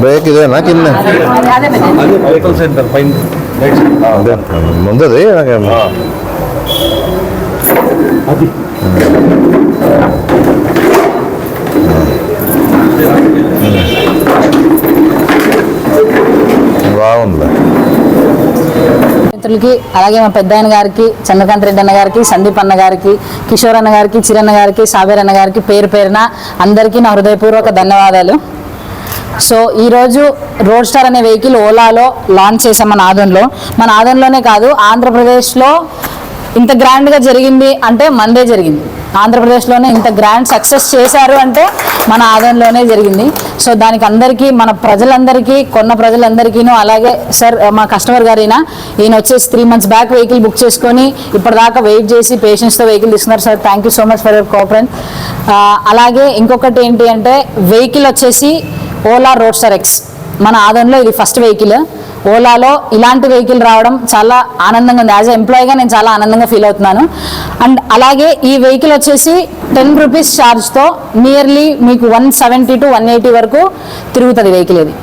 Break ఇదేనా కింద? Centre పైన ముందది. అది. బాగుంది. మిత్రులకి అలాగే మా పెద్ద ఆయన గారికి చంద్రకాంత్ రెడ్డి అన్న గారికి సందీప్ అన్న గారికి కిషోర్ అన్న గారికి చిరన్న గారికి సాబేర్ అన్న గారికి పేరు పేరున అందరికీ నా హృదయపూర్వక ధన్యవాదాలు. సో ఈరోజు రోడ్ స్టార్ అనే వెహికల్ ఓలాలో లాంచ్ చేసాం మన ఆదంలో మన ఆదంలోనే కాదు ఆంధ్రప్రదేశ్లో ఇంత గ్రాండ్గా జరిగింది అంటే మందే జరిగింది. ఆంధ్రప్రదేశ్లోనే ఇంత గ్రాండ్ సక్సెస్ చేశారు అంటే మన ఆదాయంలోనే జరిగింది. సో దానికి అందరికీ మన ప్రజలందరికీ కొన్న ప్రజలందరికీను అలాగే సార్ మా కస్టమర్ గారైనా ఈయన వచ్చేసి three months back vehicle book చేసుకొని ఇప్పటిదాకా వెయిట్ చేసి పేషెంట్స్తో వెహికల్ తీసుకున్నారు. Sir thank you so much for your cooperate అలాగే ఇంకొకటి ఏంటి అంటే వెహికల్ వచ్చేసి ఓలా రోడ్ స్టార్ ఎక్స్ మన ఆదంలో ఇది ఫస్ట్ వెహికల్ ఓలాలో ఇలాంటి వెహికల్ రావడం చాలా ఆనందంగా ఉంది. యాజ్ అ ఎంప్లాయీగా నేను చాలా ఆనందంగా ఫీల్ అవుతున్నాను. అండ్ అలాగే ఈ వెహికల్ వచ్చేసి టెన్ రూపీస్ ఛార్జ్తో నియర్లీ మీకు one seventy to one eighty వరకు తిరుగుతుంది వెహికల్ ఇది.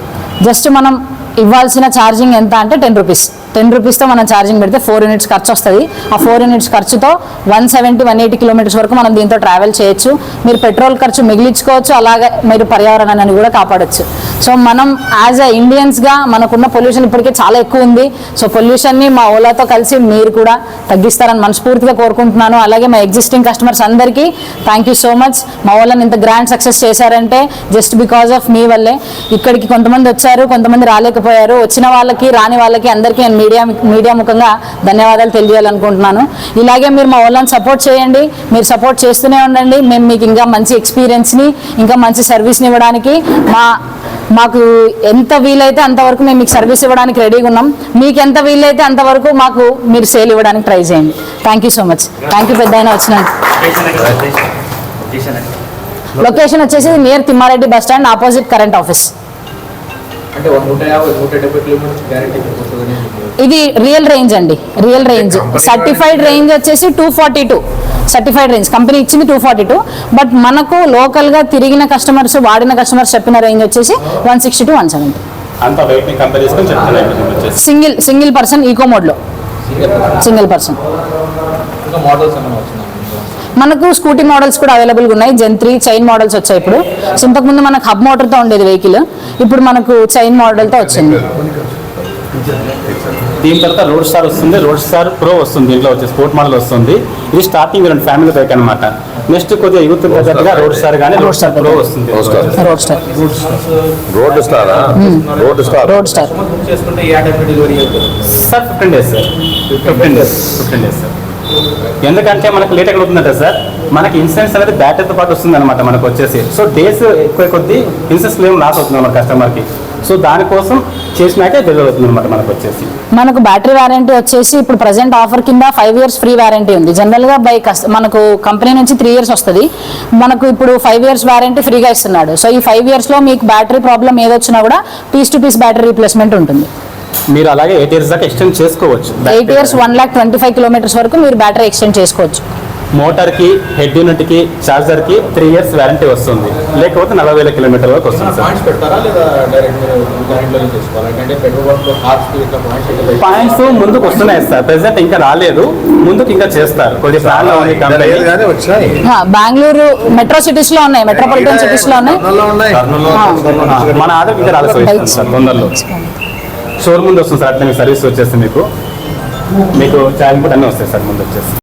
జస్ట్ మనం ఇవ్వాల్సిన ఛార్జింగ్ ఎంత అంటే టెన్ రూపీస్. టెన్ రూపీస్తో మనం ఛార్జింగ్ పెడితే ఫోర్ యూనిట్స్ ఖర్చు వస్తుంది. ఆ ఫోర్ యూనిట్స్ ఖర్చుతో one seventy one eighty kilometres వరకు మనం దీంతో ట్రావెల్ చేయొచ్చు. మీరు పెట్రోల్ ఖర్చు మిగిలించుకోవచ్చు. అలాగే మీరు పర్యావరణాన్ని కూడా కాపాడొచ్చు. సో మనం యాజ్ అ ఇండియన్స్గా మనకున్న పొల్యూషన్ ఇప్పటికే చాలా ఎక్కువ ఉంది. సో పొల్యూషన్ని మా ఓలాతో కలిసి మీరు కూడా తగ్గిస్తారని మనస్ఫూర్తిగా కోరుకుంటున్నాను. అలాగే మా ఎగ్జిస్టింగ్ కస్టమర్స్ అందరికీ థ్యాంక్ యూ సో మచ్ మా ఓలాని ఇంత గ్రాండ్ సక్సెస్ చేశారంటే జస్ట్ బికాస్ ఆఫ్ మీ వల్లే. ఇక్కడికి కొంతమంది వచ్చారు కొంతమంది రాలేకపోయారు. వచ్చిన వాళ్ళకి రాని వాళ్ళకి అందరికీ నేను మీడియా మీడియా ముఖంగా ధన్యవాదాలు తెలియాలనుకుంటున్నాను ఇలాగే మీరు మా ఓలాని సపోర్ట్ చేయండి. మీరు సపోర్ట్ చేస్తూనే ఉండండి. మేము మీకు ఇంకా మంచి ఎక్స్పీరియన్స్ని ఇంకా మంచి సర్వీస్ని ఇవ్వడానికి మా మాకు ఎంత వీలైతే అంతవరకు మేము మీకు సర్వీస్ ఇవ్వడానికి రెడీగా ఉన్నాం. మీకు ఎంత వీలైతే అంతవరకు మాకు మీరు సేల్ ఇవ్వడానికి ట్రై చేయండి. Thank you so much thank you పెద్ద వచ్చినందుకు. లొకేషన్ వచ్చేసి near Thimmareddy bus stand opposite current office ఇది రియల్ రేంజ్ అండి. రియల్ రేంజ్ సర్టిఫైడ్ రేంజ్ వచ్చేసి two forty two certified range company ఇచ్చింది టూ ఫార్టీ టూ బట్ మనకు లోకల్గా తిరిగిన కస్టమర్స్ వాడిన కస్టమర్స్ చెప్పిన రేంజ్ వచ్చేసి one sixty to one seventy single single person eco మోడ్లో సింగిల్ పర్సన్ మోడల్స్ మనకు స్కూటీ మోడల్స్ కూడా అవైలబుల్గా ఉన్నాయి. జెన్ త్రీ చైన్ మోడల్స్ వచ్చాయి ఇప్పుడు. సో ఇంతకుముందు మనకు హబ్ మోటార్తో ఉండేది వెహికల్ ఇప్పుడు మనకు చైన్ మోడల్తో వచ్చింది. దీని తర్వాత రోడ్ స్టార్ వస్తుంది. రోడ్ స్టార్ ప్రో వస్తుంది. దీంట్లో వచ్చే స్పోర్ట్ మోడల్ వస్తుంది. ఇది స్టార్టింగ్ రెండు ఫ్యామిలీ బైక్ అనమాట నెక్స్ట్ కొద్దిగా యూత్ తగ్గట్టుగా రోడ్ స్టార్ కానీ రోడ్ స్టార్ ప్రో వస్తుంది. Road star road star road స్టారా road star sir fifteen days sir fifteen days fifteen days sir ఎందుకంటే మనకు లేట్ ఎక్కడ అవుతుందంటే సార్ మనకి ఇన్సూరెన్స్ అనేది బ్యాటరీతో పాటు వస్తుంది అనమాట మనకు వచ్చేసి. సో డేస్ ఎక్కువ కొద్ది ఇన్సూరెన్స్ క్లెయిమ్ లాస్ అవుతుంది మన కస్టమర్కి సో దానికోసం చేసినాకే డెలివరీ అవుతుంది అనమాట మనకు వచ్చేసి. మనకు బ్యాటరీ వారంటీ వచ్చేసి ఇప్పుడు ప్రజెంట్ ఆఫర్ కింద ఫైవ్ ఇయర్స్ ఫ్రీ వారంటీ ఉంది. జనరల్గా బై మనకు కంపెనీ నుంచి త్రీ ఇయర్స్ వస్తుంది. మనకు ఇప్పుడు ఫైవ్ ఇయర్స్ వారంటీ ఫ్రీగా ఇస్తున్నాడు. సో ఈ ఫైవ్ ఇయర్స్లో మీకు బ్యాటరీ ప్రాబ్లం ఏదొచ్చినా కూడా piece to piece battery replacement ఉంటుంది. మీరు అలాగే ఎయిట్ ఇయర్స్ దాకా ఎక్స్టెండ్ చేసుకోవచ్చు. Eight years one lakh twenty five kilometres వరకు మీరు బ్యాటరీ ఎక్స్టెండ్ చేసుకోవచ్చు. మోటార్కి హెడ్ యూనిట్కి ఛార్జర్కి త్రీ ఇయర్స్ వారంటీ వస్తుంది. లేకపోతే నలభై వేల కిలోమీటర్ వరకు వస్తుంది సార్ పాయింట్స్ ముందుకు వస్తున్నాయి సార్ ప్రెసెంట్ ఇంకా రాలేదు. ముందుకు ఇంకా చేస్తారు. కొద్ది ప్లాన్ బెంగళూరు మెట్రో సిటీస్లో ఉన్నాయి. మెట్రోపాలిటన్ సిటీస్లో ఉన్నాయి. మన ఆధార్ ఇంకా రాలేదు సార్ తొందరలో. షోర్ ముందు వస్తుంది సార్ అట్లా మీకు సర్వీస్ వచ్చేసి మీకు. మీకు ఛార్జింగ్ కూడా అన్నీ వస్తాయి సార్ ముందు వచ్చేసి